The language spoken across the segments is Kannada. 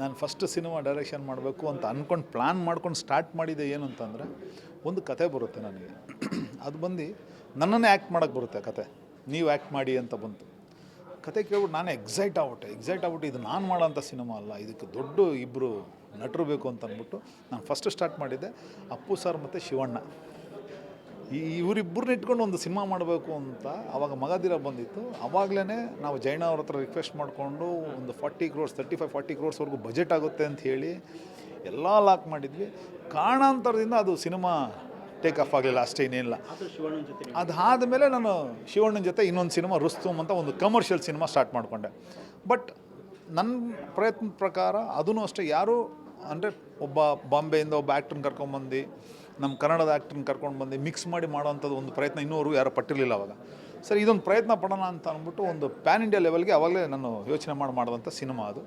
ನಾನು ಫಸ್ಟ್ ಸಿನಿಮಾ ಡೈರೆಕ್ಷನ್ ಮಾಡಬೇಕು ಅಂತ ಅಂದ್ಕೊಂಡು ಪ್ಲ್ಯಾನ್ ಮಾಡ್ಕೊಂಡು ಸ್ಟಾರ್ಟ್ ಮಾಡಿದೆ ಏನು ಅಂತಂದರೆ ಒಂದು ಕತೆ ಬರುತ್ತೆ ನನಗೆ. ಅದು ಬಂದು ನನ್ನನ್ನೇ ಆ್ಯಕ್ಟ್ ಮಾಡೋಕ್ಕೆ ಬರುತ್ತೆ ಕತೆ. ನೀವು ಆ್ಯಕ್ಟ್ ಮಾಡಿ ಅಂತ ಬಂತು. ಕತೆ ಕೇಳ್ಬಿಟ್ಟು ನಾನು ಎಕ್ಸೈಟ್ ಆಗ್ಬಿಟ್ಟೆ. ಎಕ್ಸೈಟ್ ಆಗ್ಬಿಟ್ಟು ಇದು ನಾನು ಮಾಡೋಂಥ ಸಿನಿಮಾ ಅಲ್ಲ, ಇದಕ್ಕೆ ದೊಡ್ಡ ಇಬ್ಬರು ನಟರು ಬೇಕು ಅಂತ ಅಂದ್ಬಿಟ್ಟು ನಾನು ಫಸ್ಟ್ ಸ್ಟಾರ್ಟ್ ಮಾಡಿದ್ದೆ. ಅಪ್ಪು ಸರ್ ಮತ್ತು ಶಿವಣ್ಣ. ಈ ಇವರಿಬ್ಬರನ್ನ ಇಟ್ಕೊಂಡು ಒಂದು ಸಿನಿಮಾ ಮಾಡಬೇಕು ಅಂತ ಆವಾಗ ಮಗದಿರ ಬಂದಿತ್ತು. ಆವಾಗಲೇ ನಾವು ಜೈನ ಅವ್ರ ಹತ್ರ ರಿಕ್ವೆಸ್ಟ್ ಮಾಡಿಕೊಂಡು ಒಂದು forty crores thirty five forty ಕ್ರೋರ್ಸ್ವರೆಗೂ budget ಆಗುತ್ತೆ ಅಂತ ಹೇಳಿ ಎಲ್ಲ ಲಾಕ್ ಮಾಡಿದ್ವಿ. ಕಾರಣಾಂತರದಿಂದ ಅದು ಸಿನಿಮಾ ಟೇಕ್ ಆಫ್ ಆಗಲಿಲ್ಲ ಅಷ್ಟೇ ಇನ್ನೇನಿಲ್ಲ. ಅದು ಮೇಲೆ ನಾನು ಶಿವಣ್ಣನ ಜೊತೆ ಇನ್ನೊಂದು ಸಿನಿಮಾ ರುಸ್ತುಮ್ ಅಂತ ಒಂದು ಕಮರ್ಷಿಯಲ್ ಸಿನಿಮಾ ಸ್ಟಾರ್ಟ್ ಮಾಡಿಕೊಂಡೆ. ಬಟ್ ನನ್ನ ಪ್ರಯತ್ನದ ಪ್ರಕಾರ ಅದೂ ಅಷ್ಟೇ ಯಾರು ಅಂದರೆ ಒಬ್ಬ ಬಾಂಬೆಯಿಂದ ಒಬ್ಬ ಆ್ಯಕ್ಟ್ರನ್ನ ಕರ್ಕೊಂಬಂದು ನಮ್ಮ ಕನ್ನಡದ ಆ್ಯಕ್ಟ್ರನ್ನ ಕರ್ಕೊಂಡು ಬಂದು ಮಿಕ್ಸ್ ಮಾಡಿ ಮಾಡೋವಂಥದ್ದು ಒಂದು ಪ್ರಯತ್ನ ಇನ್ನೂವರೆಗೂ ಯಾರು ಪಟ್ಟಿರಲಿಲ್ಲ ಅವಾಗ. ಸರ್, ಇದೊಂದು ಪ್ರಯತ್ನ ಪಡೋಣ ಅಂತ ಅಂದ್ಬಿಟ್ಟು ಒಂದು ಪ್ಯಾನ್ ಇಂಡಿಯಾ ಲೆವೆಲ್ಗೆ ಅವಾಗಲೇ ನಾನು ಯೋಚನೆ ಮಾಡಿ ಮಾಡಿದಂಥ ಸಿನಿಮಾ ಅದು.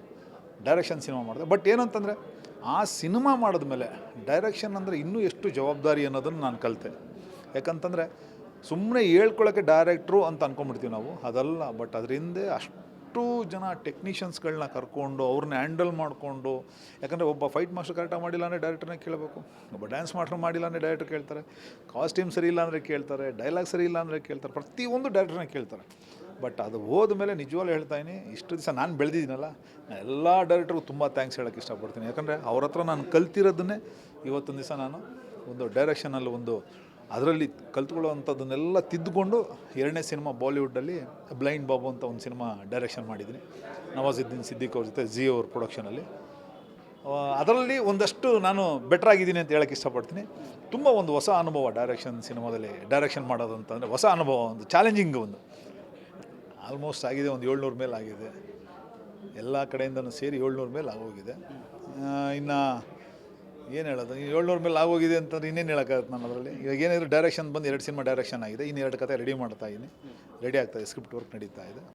ಡೈರೆಕ್ಷನ್ ಸಿನಿಮಾ ಮಾಡಿದೆ. ಬಟ್ ಏನಂತಂದರೆ, ಆ ಸಿನಿಮಾ ಮಾಡಿದ್ಮೇಲೆ ಡೈರೆಕ್ಷನ್ ಅಂದರೆ ಇನ್ನೂ ಎಷ್ಟು ಜವಾಬ್ದಾರಿ ಅನ್ನೋದನ್ನು ನಾನು ಕಲಿತೆ. ಯಾಕಂತಂದರೆ ಸುಮ್ಮನೆ ಹೇಳ್ಕೊಳ್ಳೋಕ್ಕೆ ಡೈರೆಕ್ಟ್ರು ಅಂತ ಅಂದ್ಕೊಂಡ್ಬಿಡ್ತೀವಿ ನಾವು, ಅದಲ್ಲ. ಬಟ್ ಅದರಿಂದೇ ಹಿಂದೆ ಅಷ್ಟು ಜನ ಟೆಕ್ನಿಷಿಯನ್ಸ್ಗಳನ್ನ ಕರ್ಕೊಂಡು ಅವ್ರನ್ನ ಹ್ಯಾಂಡಲ್ ಮಾಡಿಕೊಂಡು, ಯಾಕಂದರೆ ಒಬ್ಬ ಫೈಟ್ ಮಾಸ್ಟರ್ ಕರೆಕ್ಟಾಗಿ ಮಾಡಿಲ್ಲ ಅಂದರೆ ಡೈರೆಕ್ಟರ್ನೇ ಕೇಳಬೇಕು. ಒಬ್ಬ ಡ್ಯಾನ್ಸ್ ಮಾಸ್ಟರ್ ಮಾಡಿಲ್ಲ ಅಂದರೆ ಡೈರೆಕ್ಟರ್ ಕೇಳ್ತಾರೆ. ಕಾಸ್ಟ್ಯೂಮ್ ಸರಿ ಇಲ್ಲ ಅಂದರೆ ಕೇಳ್ತಾರೆ. ಡೈಲಾಗ್ ಸರಿ ಇಲ್ಲ ಅಂದರೆ ಕೇಳ್ತಾರೆ. ಪ್ರತಿಯೊಂದು ಡೈರೆಕ್ಟರ್ನೇ ಕೇಳ್ತಾರೆ. ಬಟ್ ಅದು ಹೋದ್ಮೇಲೆ ನಿಜವಾಗ್ಲೂ ಹೇಳ್ತಾ ಇದ್ದೀನಿ ಇಷ್ಟು ದಿವಸ ನಾನು ಬೆಳೆದಿದ್ದೀನಲ್ಲ ನಾನು ಎಲ್ಲ ಡೈರೆಕ್ಟ್ರಿಗೂ ತುಂಬ ಥ್ಯಾಂಕ್ಸ್ ಹೇಳೋಕ್ಕೆ ಇಷ್ಟಪಡ್ತೀನಿ. ಯಾಕಂದರೆ ಅವ್ರ ಹತ್ರ ನಾನು ಕಲ್ತಿರೋದನ್ನೇ ಇವತ್ತೊಂದು ದಿವಸ ನಾನು ಒಂದು ಡೈರೆಕ್ಷನಲ್ಲಿ ಒಂದು ಅದರಲ್ಲಿ ಕಲ್ತ್ಕೊಳ್ಳೋವಂಥದ್ದನ್ನೆಲ್ಲ ತಿದ್ದುಕೊಂಡು ಎರಡನೇ ಸಿನಿಮಾ ಬಾಲಿವುಡ್ಡಲ್ಲಿ ಬ್ಲೈಂಡ್ ಬಾಬು ಅಂತ ಒಂದು ಸಿನಿಮಾ ಡೈರೆಕ್ಷನ್ ಮಾಡಿದ್ದೀನಿ. ನವಾಜುದ್ದೀನ್ ಸಿದ್ದಿಕ್ ಅವ್ರ ಜೊತೆ ಜಿ ಅವ್ರ ಪ್ರೊಡಕ್ಷನಲ್ಲಿ. ಅದರಲ್ಲಿ ಒಂದಷ್ಟು ನಾನು ಬೆಟರ್ ಆಗಿದ್ದೀನಿ ಅಂತ ಹೇಳಕ್ಕೆ ಇಷ್ಟಪಡ್ತೀನಿ. ತುಂಬ ಒಂದು ಹೊಸ ಅನುಭವ ಡೈರೆಕ್ಷನ್ ಸಿನಿಮಾದಲ್ಲಿ ಡೈರೆಕ್ಷನ್ ಮಾಡೋದು ಅಂತಂದರೆ ಹೊಸ ಅನುಭವ, ಒಂದು ಚಾಲೆಂಜಿಂಗ್ ಒಂದು. ಆಲ್ಮೋಸ್ಟ್ ಆಗಿದೆ ಒಂದು ಏಳ್ನೂರು ಮೇಲೆ ಆಗಿದೆ. ಎಲ್ಲ ಕಡೆಯಿಂದನೂ ಸೇರಿ ಏಳ್ನೂರು ಮೇಲೆ ಆಗೋಗಿದೆ. ಇನ್ನು ಏನು ಹೇಳೋದು? ಏಳ್ನೂರ ಮೇಲೆ ಆಗೋಗಿದೆ ಅಂತಂದ್ರೆ ಇನ್ನೇನು ಹೇಳೋಕ್ಕಾಗತ್ತೆ ನಾನು ಅದರಲ್ಲಿ? ಇವಾಗ ಏನಿದ್ರು ಡೈರೆಕ್ಷನ್ ಬಂದು ಎರಡು ಸಿನಿಮಾ ಡೈರೆಕ್ಷನ್ ಆಗಿದೆ. ಇನ್ನು ಎರಡು ಕತೆ ರೆಡಿ ಮಾಡ್ತಾ ಇದ್ದೀನಿ. ರೆಡಿ ಆಗ್ತಾಯಿದೆ ಸ್ಕ್ರಿಪ್ಟ್ ವರ್ಕ್ ನಡೀತಾ ಇದೆ.